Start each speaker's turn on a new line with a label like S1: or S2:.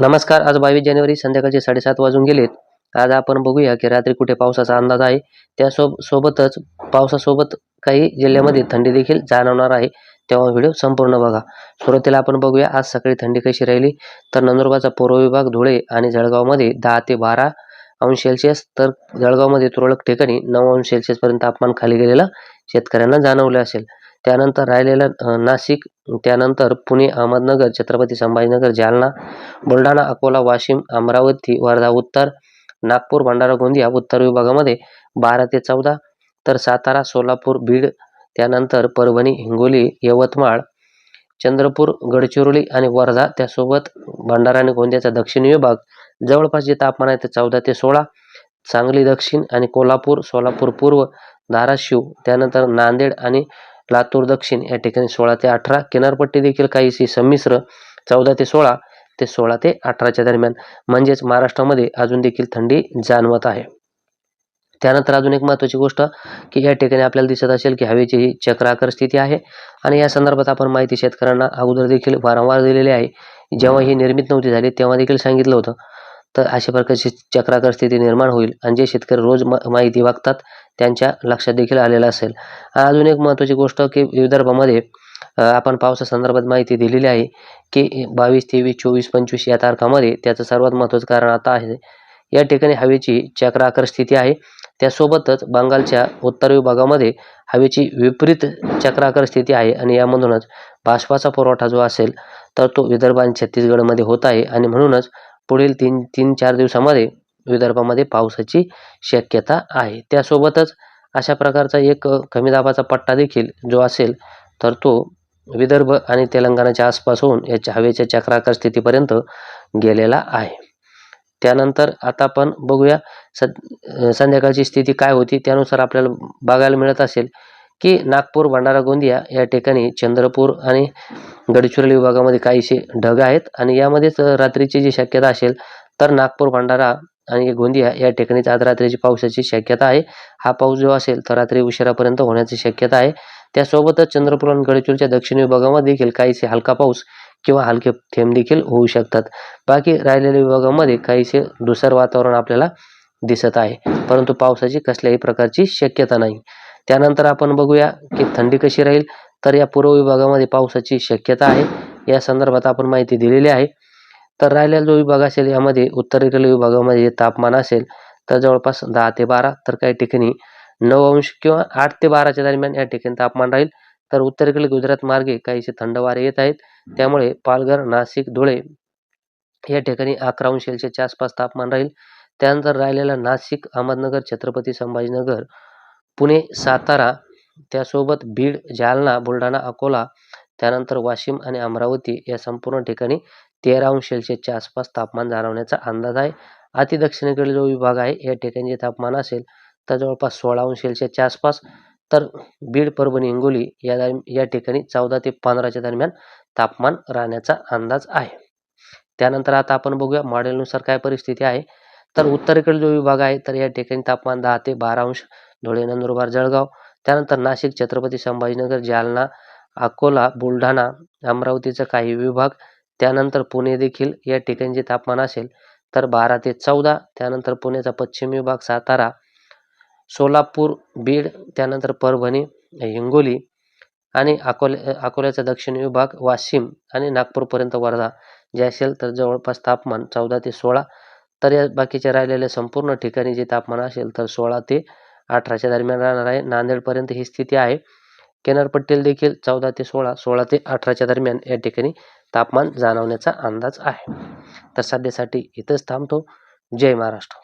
S1: नमस्कार आज बावीस जानेवारी संध्याकाळचे साडेसात वाजून गेलेत. आज आपण बघूया की रात्री कुठे पावसाचा अंदाज आहे. त्या सोब सोबतच पावसासोबत काही जिल्ह्यामध्ये थंडी देखील जाणवणार आहे. तेव्हा व्हिडिओ संपूर्ण बघा. सुरुवातीला आपण बघूया आज सकाळी थंडी कशी राहिली? तर नंदुरबारचा पूर्व विभाग धुळे आणि जळगावमध्ये दहा ते बारा अंश सेल्सिअस तर जळगावमध्ये तुरळक ठिकाणी नऊ अंश सेल्सिअसपर्यंत तापमान खाली गेलेलं शेतकऱ्यांना जाणवले असेल. त्यानंतर राहिलेलं नाशिक त्यानंतर पुणे अहमदनगर छत्रपती संभाजीनगर जालना बुलढाणा अकोला वाशिम अमरावती वर्धा उत्तर नागपूर भंडारा गोंदिया उत्तर विभागामध्ये बारा ते चौदा तर सातारा सोलापूर बीड त्यानंतर परभणी हिंगोली यवतमाळ चंद्रपूर गडचिरोली आणि वर्धा त्यासोबत भंडारा आणि गोंदियाचा दक्षिण विभाग. जवळपास जे तापमान आहे ते चौदा ते सोळा सांगली दक्षिण आणि कोल्हापूर सोलापूर पूर्व धाराशिव त्यानंतर नांदेड आणि लातूर दक्षिण या ठिकाणी सोळा ते अठरा. किनारपट्टी देखील काहीशी संमिश्र. चौदा ते सोळा ते सोळा ते अठराच्या दरम्यान. म्हणजेच महाराष्ट्रामध्ये अजून देखील थंडी जाणवत आहे. त्यानंतर अजून एक महत्त्वाची गोष्ट की या ठिकाणी आपल्याला दिसत असेल की हवेची ही चक्राकार स्थिती आहे. आणि या संदर्भात आपण माहिती शेतकऱ्यांना अगोदर देखील वारंवार दिलेली आहे. जेव्हा ही निर्मित नव्हती झाली तेव्हा देखील सांगितलं होतं. तर अशा प्रकारची चक्राकार स्थिती निर्माण होईल. आणि जे शेतकरी रोज मा माहिती बघतात त्यांच्या लक्षात देखील आलेलं असेल. अजून एक महत्त्वाची गोष्ट की विदर्भामध्ये आपण पावसासंदर्भात माहिती दिलेली आहे की बावीस तेवीस चोवीस पंचवीस या तारखामध्ये त्याचं सर्वात महत्त्वाचं कारण आता आहे. या ठिकाणी हवेची चक्राकार स्थिती आहे. त्यासोबतच बंगालच्या उत्तर विभागामध्ये हवेची विपरीत चक्राकार स्थिती आहे आणि यामधूनच बाष्पाचा पुरवठा जो असेल तर तो विदर्भ आणि छत्तीसगडमध्ये होत आहे. आणि म्हणूनच पुढील तीन तीन चार दिवसामध्ये विदर्भामध्ये पावसाची शक्यता आहे. त्यासोबतच अशा प्रकारचा एक कमी दाबाचा पट्टा देखील जो असेल तर तो विदर्भ आणि तेलंगणाच्या आसपास होऊन याच्या हवेच्या चक्राकार स्थितीपर्यंत गेलेला आहे. त्यानंतर आता आपण बघूया सं संध्याकाळची स्थिती काय होती त्यानुसार आपल्याला बघायला मिळत असेल की नागपूर भंडारा गोंदिया या ठिकाणी चंद्रपूर आणि गडचिरोली विभागामध्ये काहीसे ढग आहेत आणि यामध्येच रात्रीची जी शक्यता असेल तर नागपूर भंडारा आणि गोंदिया या ठिकाणीच आज रात्रीची पावसाची शक्यता आहे. हा पाऊस जो असेल तर रात्री उशिरापर्यंत होण्याची शक्यता आहे. त्यासोबतच चंद्रपूर आणि गडचिरोलीच्या दक्षिण विभागामध्ये देखील काहीसे हलका पाऊस किंवा हलके थेंब देखील होऊ शकतात. बाकी राहिलेल्या विभागामध्ये काहीसे दुसरं वातावरण आपल्याला दिसत आहे. परंतु पावसाची कसल्याही प्रकारची शक्यता नाही. त्यानंतर आपण बघूया की थंडी कशी राहील. तर या पूर्व विभागामध्ये पावसाची शक्यता आहे. या संदर्भात आपण माहिती दिलेली आहे. तर राहिलेला जो विभाग असेल यामध्ये उत्तरेकडील विभागामध्ये जे तापमान असेल तर जवळपास दहा ते बारा तर काही ठिकाणी नऊ अंश किंवा आठ ते बाराच्या दरम्यान या ठिकाणी तापमान राहील. तर उत्तरेकडील गुजरात मार्गे काहीसे थंड वारे येत आहेत. त्यामुळे पालघर नाशिक धुळे या ठिकाणी अकरा अंश सेल्सिअसच्या आसपास तापमान राहील. त्यानंतर राहिलेला नाशिक अहमदनगर छत्रपती संभाजीनगर पुणे सातारा त्यासोबत बीड जालना बुलढाणा अकोला त्यानंतर वाशिम आणि अमरावती या संपूर्ण ठिकाणी तेरा अंश सेल्सिअसच्या आसपास तापमान जाणवण्याचा अंदाज आहे. अति दक्षिणेकडील जो विभाग आहे या ठिकाणी जे तापमान असेल तर जवळपास सोळा अंश सेल्सिअसच्या आसपास. तर बीड परभणी हिंगोली या या ठिकाणी चौदा ते पंधराच्या दरम्यान तापमान राहण्याचा अंदाज आहे. त्यानंतर आता आपण बघूया मॉडेलनुसार काय परिस्थिती आहे. तर उत्तरेकडील जो विभाग आहे तर या ठिकाणी तापमान दहा ते बारा अंश धुळे नंदुरबार जळगाव. त्यानंतर नाशिक छत्रपती संभाजीनगर जालना अकोला बुलढाणा अमरावतीचा काही विभाग. त्यानंतर पुणे देखील या ठिकाणी जे तापमान असेल तर बारा ते चौदा. त्यानंतर पुण्याचा पश्चिम विभाग सातारा सोलापूर बीड त्यानंतर परभणी हिंगोली आणि अकोले अकोल्याचा दक्षिण विभाग वाशिम आणि नागपूरपर्यंत वर्धा. जे असेल तर जवळपास तापमान चौदा ते सोळा. तर या बाकीच्या राहिलेल्या संपूर्ण ठिकाणी जे तापमान असेल तर सोळा ते अठराच्या दरम्यान राहणार आहे. नांदेडपर्यंत ही स्थिती आहे. किनारपट्टीला देखील चौदा ते सोळा सोळा ते अठराच्या दरम्यान या ठिकाणी तापमान जाणवण्याचा अंदाज आहे. तर सध्यासाठी इथंच थांबतो. जय महाराष्ट्र.